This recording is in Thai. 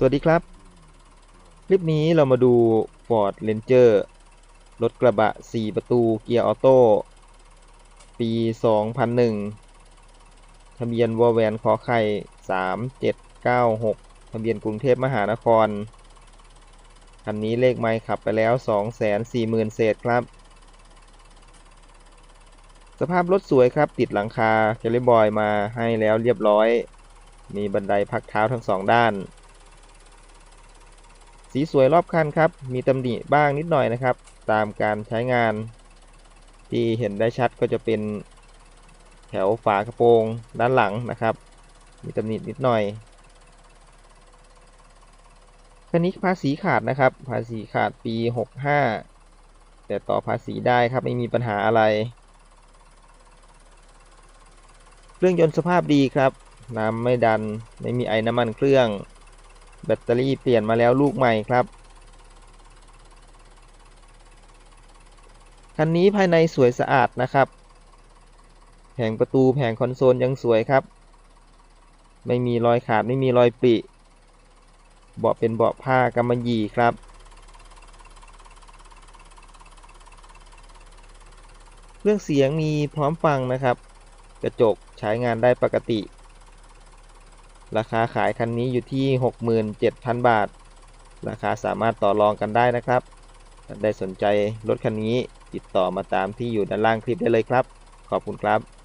สวัสดีครับ คลิปนี้เรามาดู Ford Ranger รถกระบะ 4 ประตูเกียร์ออโต้ ปี 2001 ทะเบียนวอแวนขอไข่ 3796 ทะเบียนกรุงเทพมหานคร คันนี้เลขไมค์ขับไปแล้ว 240,000 เศษครับ สภาพรถสวยครับติดหลังคาเจลลี่บอยมาให้แล้วเรียบร้อย มีบันไดพักเท้าทั้งสองด้าน สีสวยรอบคันครับ มีตำหนิบ้างนิดหน่อยนะครับ ตามการใช้งาน ที่เห็นได้ชัดก็จะเป็นแถวฝากระโปรงด้านหลังนะครับ มีตำหนินิดหน่อยคันนี้ภาษีขาดนะครับ ภาษีขาดปี 65 แต่ต่อภาษีได้ครับไม่มีปัญหาอะไร เครื่องยนต์สภาพดีครับ น้ำไม่ดัน ไม่มีไอ้น้ำมันเครื่อง แบตเตอรี่เปลี่ยนมาแล้วลูกใหม่ครับ คันนี้ภายในสวยสะอาดนะครับ แผงประตูแผงคอนโซลยังสวยครับ ไม่มีรอยขาดไม่มีรอยปริเบาะเป็นเบาะผ้ากำมะหยี่ครับเครื่องเสียงมีพร้อมฟังนะครับ กระจกใช้งานได้ปกติ ราคาขายคันนี้อยู่ที่ 67,000 บาท ราคาสามารถต่อรองกันได้นะครับถ้าได้สนใจรถคันนี้ติดต่อมาตามที่อยู่ด้านล่างคลิปได้เลยครับ ขอบคุณครับ